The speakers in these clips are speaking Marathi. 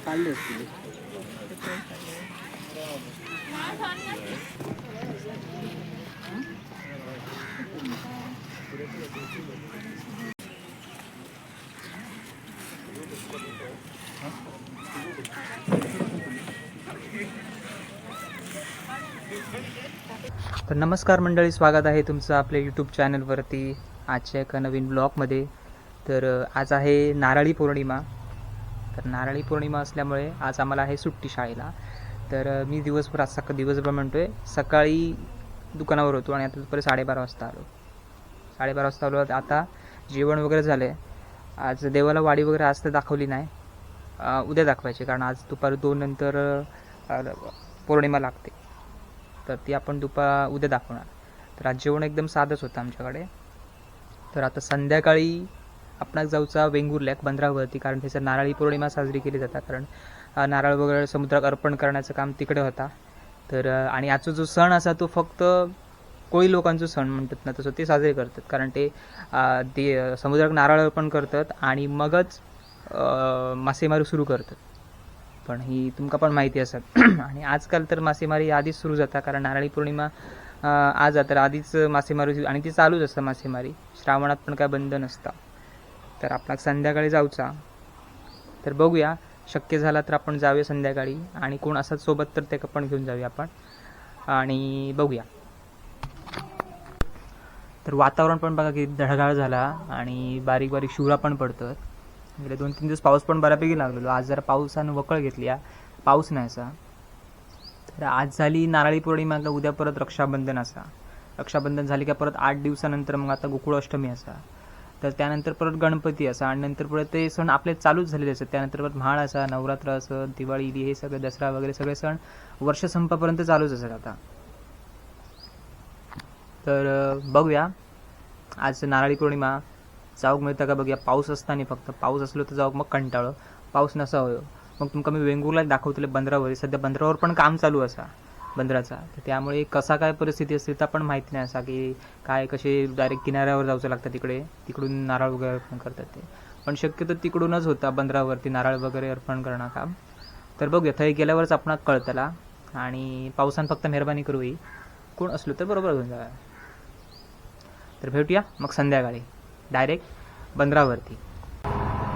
काढले असतील. तर नमस्कार मंडळी स्वागत आहे तुमचं आपल्या यूट्यूब चॅनलवरती आजच्या एका नवीन ब्लॉगमध्ये तर आज आहे नारळी पौर्णिमा. तर नारळी पौर्णिमा असल्यामुळे आज आम्हाला आहे सुट्टी शाळेला. तर मी दिवसभर आज सकाळ दिवसभर म्हणतोय सकाळी दुकानावर होतो आणि आता दुपारी साडेबारा वाजता आलो. साडेबारा वाजता आलो आता जेवण वगैरे झालं आहे आज देवाला वाडी वगैरे आज तर दाखवली नाही. उद्या दाखवायची कारण आज दुपारी दोन नंतर पौर्णिमा लागते. तर ती आपण दुपा उद्या दाखवणार. तर आज जेवण एकदम साधंच होतं आमच्याकडे. तर आता संध्याकाळी आपणाक जाऊचा वेंगुर्ल्याक बंदरावरती कारण त्याचं नारळी पौर्णिमा साजरी केली जाता. कारण नारळ वगैरे समुद्राक अर्पण करण्याचं काम तिकडे होता. तर आणि आजचा जो सण असा तो फक्त कोळी लोकांचं सण म्हणतात ना तसं ते साजरे करतात. कारण ते ते समुद्राक नारळ अर्पण करतात आणि मगच मासेमारी सुरू करतात. पण ही तुमका पण माहिती असत आणि आजकाल तर मासेमारी आधीच सुरू जाता कारण नारळी पौर्णिमा आज जाता तर आधीच मासेमारी आणि ती चालूच असतं मासेमारी. श्रावणात पण काय बंद नसतं. तर आपला संध्याकाळी जाऊचा. तर बघूया शक्य झाला तर आपण जाऊया संध्याकाळी आणि कोण असंच सोबत तर ते पण घेऊन जाऊया आपण. आणि बघूया. तर वातावरण पण बघा की धडगाळ झाला आणि बारीक बारीक शिवरा पण पडतात गेले दोन तीन दिवस पाऊस पण बऱ्यापैकी लागलेलो. आज जरा पावसानं वकळ घेतली पाऊस नाही असा. तर आज झाली नारळी पौर्णिमा का उद्या परत रक्षाबंधन असा. रक्षाबंधन झाली का परत आठ दिवसानंतर मग आता गोकुळाष्टमी असा. तर त्यानंतर परत गणपती असा आणि नंतर परत ते सण आपले चालूच झालेले असतात. त्यानंतर परत म्हाळ असा नवरात्र असं दिवाळी ईद हे सगळे दसरा वगैरे सगळे सण वर्ष संपापर्यंत चालूच असतात आता. तर बघूया. आज नारळी पौर्णिमा. जाऊक मिळतं का बघूया. पाऊस असताना फक्त. पाऊस असलो तर जाऊक मग कंटाळो. पाऊस नसा होयो मग तुमका मी वेंगुर्ला दाखवतले बंदरावर. सध्या बंदरावर पण काम चालू असा. बंदराचा. तर त्यामुळे कसा काय परिस्थिती असते तर पण माहिती नाही. असा की काय कसे डायरेक्ट किनाऱ्यावर जाऊचं लागतं तिकडे. तिकडून नारळ वगैरे अर्पण करतात ते. पण शक्यतो तिकडूनच होता बंदरावरती नारळ वगैरे अर्पण करणं काम. तर बघूया थंय गेल्यावरच आपण कळतला. आणि पावसान फक्त मेहरबानी करू ही कोण असलो तर बरोबर घेऊन जाऊया तर भेटूया मग संध्याकाळी. डायरेक्ट बंदरावरती.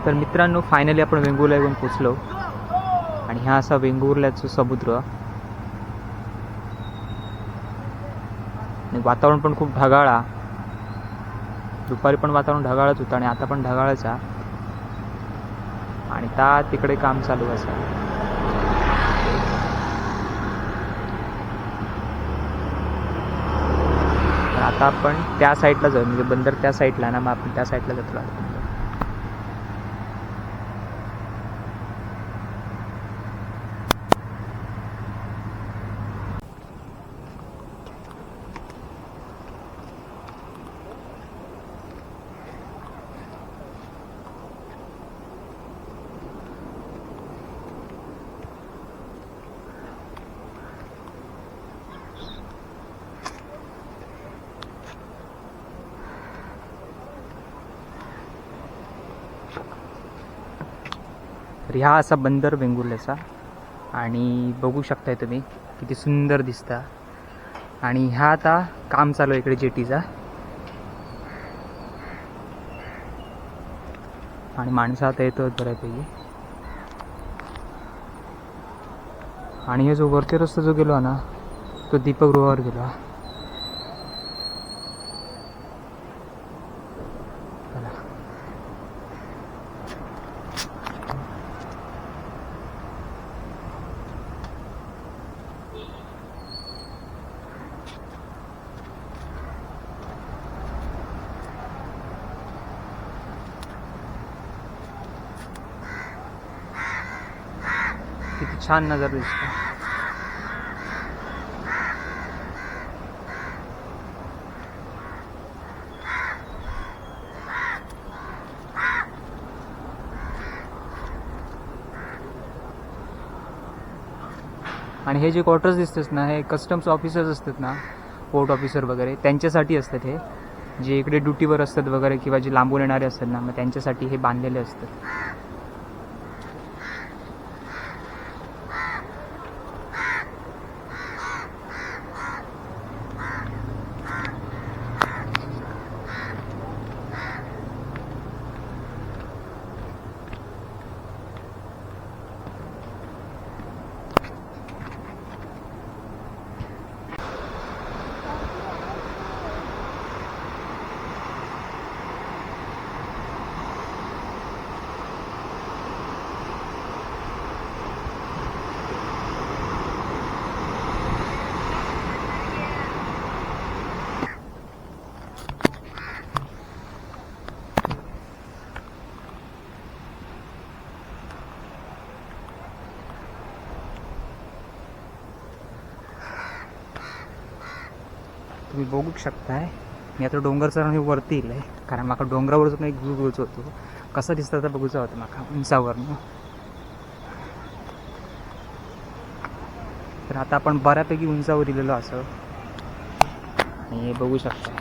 तर मित्रांनो फायनली आपण वेंगुर्ला येऊन पोचलो. आणि हा असा वेंगुर्ल्याचं समुद्र. आणि वातावरण पण खूप ढगाळा. दुपारी पण वातावरण ढगाळच होतं आणि आता पण ढगाळच आहे. आणि त्या तिकडे काम चालू असं तर आता आपण त्या साईडला जाऊ. म्हणजे बंदर त्या साईडला ना मग आपण त्या साईडला जातो. तर ह्या असा बंदर वेंगुर्ल्याचा. आणि बघू शकताय तुम्ही किती सुंदर दिसता. आणि ह्या आता काम चालू आहे इकडे जेटीचा. आणि माणसं आता येतो बऱ्यापैकी. आणि हे जो वरती रस्ता जो गेलो ना तो दीपगृहावर गेलो छान नजर दिसतो. आणि हे जे क्वार्टर्स दिसतात ना हे कस्टम्स ऑफिसर्स असतात ना पोर्ट ऑफिसर वगैरे त्यांच्यासाठी असतात हे. जे इकडे ड्युटीवर असतात वगैरे किंवा जे लांबून येणारे असतात ना मग त्यांच्यासाठी हे बांधलेले असतात. तुम्ही बघू शकताय. मी आता डोंगर चढून वरती येईल कारण म्हाका डोंगरावरसून एक व्ह्यू घेवचो होतो. कसं दिसतं तर बघूचा होतं म्हाका उंचावरनं. तर आता आपण बऱ्यापैकी उंचावर दिलेलो असं. आणि हे बघू शकता.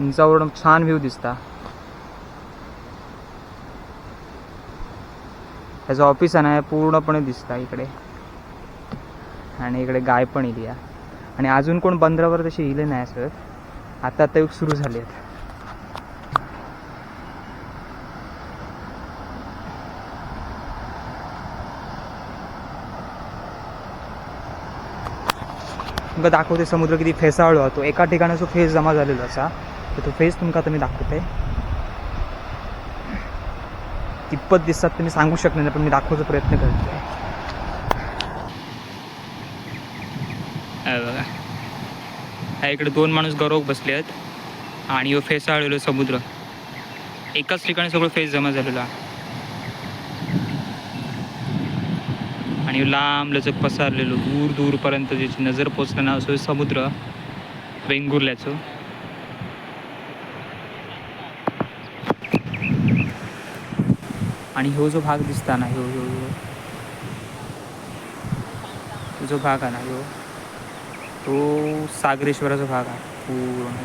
उंचावरून छान व्ह्यू दिसता. ह्याचं ऑफिस आहे ना पूर्णपणे दिसता इकडे. आणि इकडे गाय पण येईल आणि अजून कोण बंदरावर तसे इले नाही सर आता आता युग सुरू झाले आहेत. तुमका दाखवते समुद्र किती फेसाळलो होतो एका ठिकाणी जो फेस जमा झालेलो असा. तर तो फेस तुमका तुम्ही मी दाखवते. कितपत दिसतात तुम्ही सांगू शकणार नाही पण मी दाखवायचा प्रयत्न करतोय बघा हा इकडे दोन माणूस गरोक बसले आहेत. आणि ह्यो फेसाळलेलो समुद्र. एकाच ठिकाणी सगळं फेस जमा झालेला आणि लांब लचक पसरलेलो दूर दूरपर्यंत ज्याची नजर पोचलं ना असो समुद्र वेंगुर्ल्याचं. आणि ह्यो जो भाग दिसता ना ह्यो ह्यो ह्यो. ह्यो जो भाग आहे ना ह्यो. तो सागरेश्वराचा भाग आहे. पूर्ण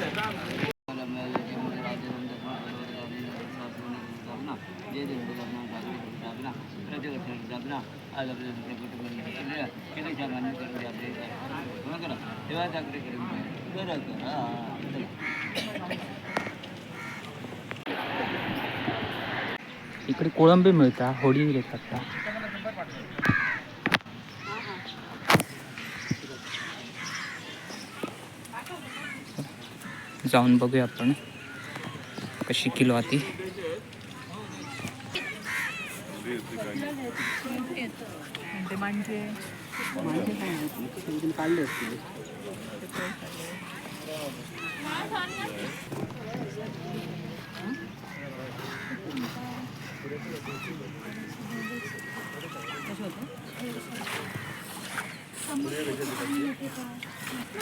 इकडे कोळंबी मिळता होडी घेतात का? जाऊन बघूया आपण कशी किलो आती. 근데 만개 만개 가야지. 지금 빨렸어.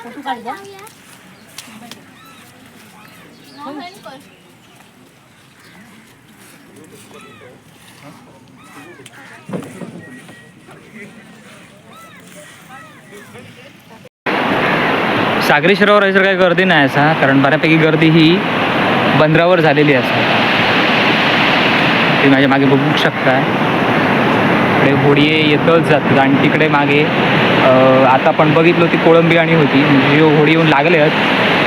포토갈이야? 정말. सागरी शहरावर जर काही गर्दी नाही असा कारण बऱ्यापैकी गर्दी ही बंदरावर झालेली असा. ती माझ्या मागे बघू शकता. इकडे होडी येतच जातात आणि तिकडे मागे आता आपण बघितलं ती कोळंबी आणि होती. म्हणजे जो होडी येऊन लागले आहेत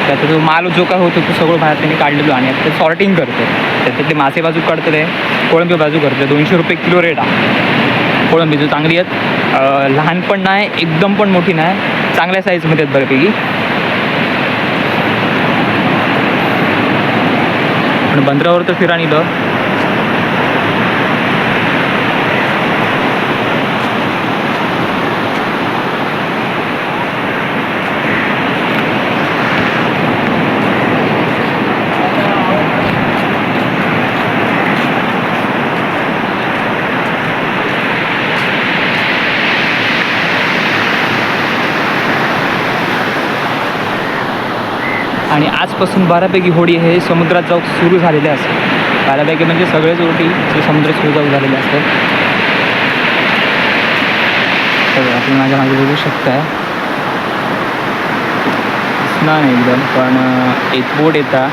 त्याचा जो माल जो काय होतो तो सगळं बाहेर त्यांनी काढलेलो आणि आता ते सॉर्टिंग करते त्याच्यातले मासे बाजू काढतले कोळंबी बाजू करते दोनशे रुपये किलो रेट आहे. कोळंबी तर चांगली आहेत. लहान पण नाही एकदम पण मोठी नाही. चांगल्या साईजमध्ये आहेत बऱ्यापैकी. पण बंदरावर तर फिरा नेलं आणि आजपासून बऱ्यापैकी होडी हे समुद्रात जाऊ सुरू झालेले असतात बऱ्यापैकी म्हणजे सगळेच होडी जे समुद्रात सुरू जाऊ झालेले असतात तर आपण माझ्या मागे बघू शकताय. दिसणार नाही एकदम पण एक बोट येता.